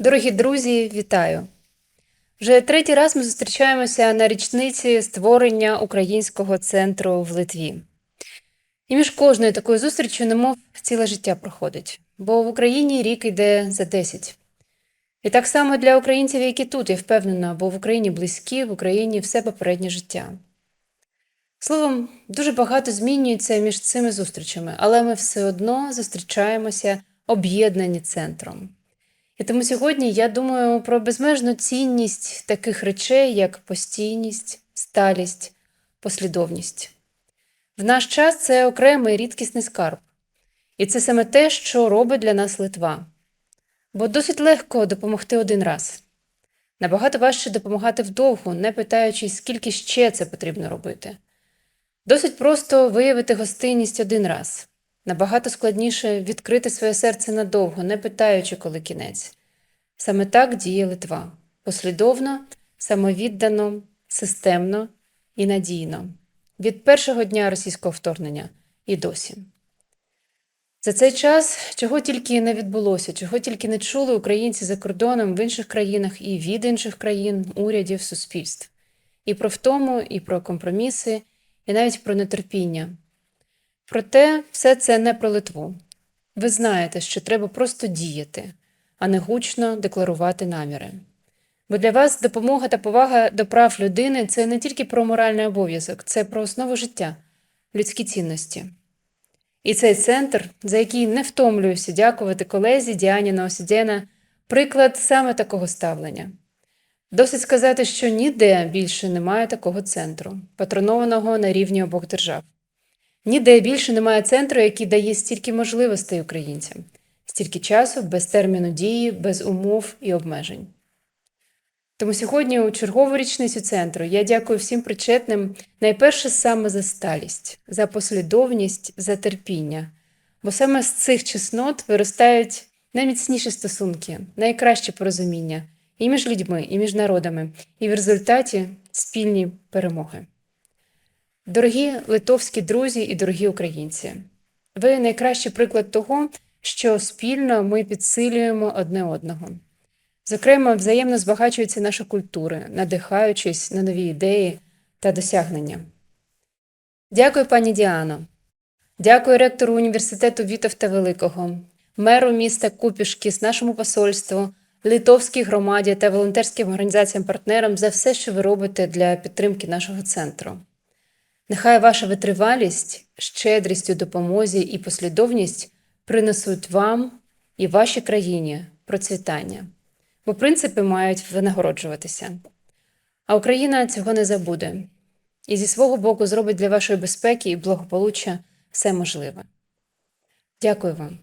Дорогі друзі, вітаю! Вже третій раз ми зустрічаємося на річниці створення українського центру в Литві. І між кожною такою зустрічю, немов ціле життя проходить, бо в Україні рік йде за 10. І так само для українців, які тут, я впевнена, бо в Україні близькі, в Україні все попереднє життя. Словом, дуже багато змінюється між цими зустрічами, але ми все одно зустрічаємося об'єднані центром. І тому сьогодні я думаю про безмежну цінність таких речей, як постійність, сталість, послідовність. В наш час це окремий рідкісний скарб. І це саме те, що робить для нас Литва. Бо досить легко допомогти один раз. Набагато важче допомагати вдовгу, не питаючись, скільки ще це потрібно робити. Досить просто виявити гостинність один раз. Набагато складніше відкрити своє серце надовго, не питаючи, коли кінець. Саме так діє Литва послідовно, самовіддано, системно і надійно. Від першого дня російського вторгнення і досі. За цей час чого тільки не відбулося, чого тільки не чули українці за кордоном в інших країнах і від інших країн, урядів, суспільств. І про втому, і про компроміси, і навіть про нетерпіння. Проте все це не про Литву. Ви знаєте, що треба просто діяти, а не гучно декларувати наміри. Бо для вас допомога та повага до прав людини це не тільки про моральний обов'язок, це про основу життя, людські цінності. І цей центр, за який не втомлююся дякувати колезі Діані Наосідєна, приклад саме такого ставлення. Досить сказати, що ніде більше немає такого центру, патронованого на рівні обох держав. Ніде більше немає центру, який дає стільки можливостей українцям, стільки часу, без терміну дії, без умов і обмежень. Тому сьогодні, у чергову річницю центру, я дякую всім причетним найперше саме за сталість, за послідовність, за терпіння, бо саме з цих чеснот виростають найміцніші стосунки, найкраще порозуміння і між людьми, і між народами, і в результаті спільні перемоги. Дорогі литовські друзі і дорогі українці, ви найкращий приклад того, що спільно ми підсилюємо одне одного. Зокрема, взаємно збагачуються наші культури, надихаючись на нові ідеї та досягнення. Дякую, пані Діано. Дякую ректору університету Вітовта Великого, меру міста Купішкіс, нашому посольству, литовській громаді та волонтерським організаціям-партнерам за все, що ви робите для підтримки нашого центру. Нехай ваша витривалість, щедрість у допомозі і послідовність принесуть вам і вашій країні процвітання, бо принципи мають винагороджуватися. А Україна цього не забуде і зі свого боку зробить для вашої безпеки і благополуччя все можливе. Дякую вам.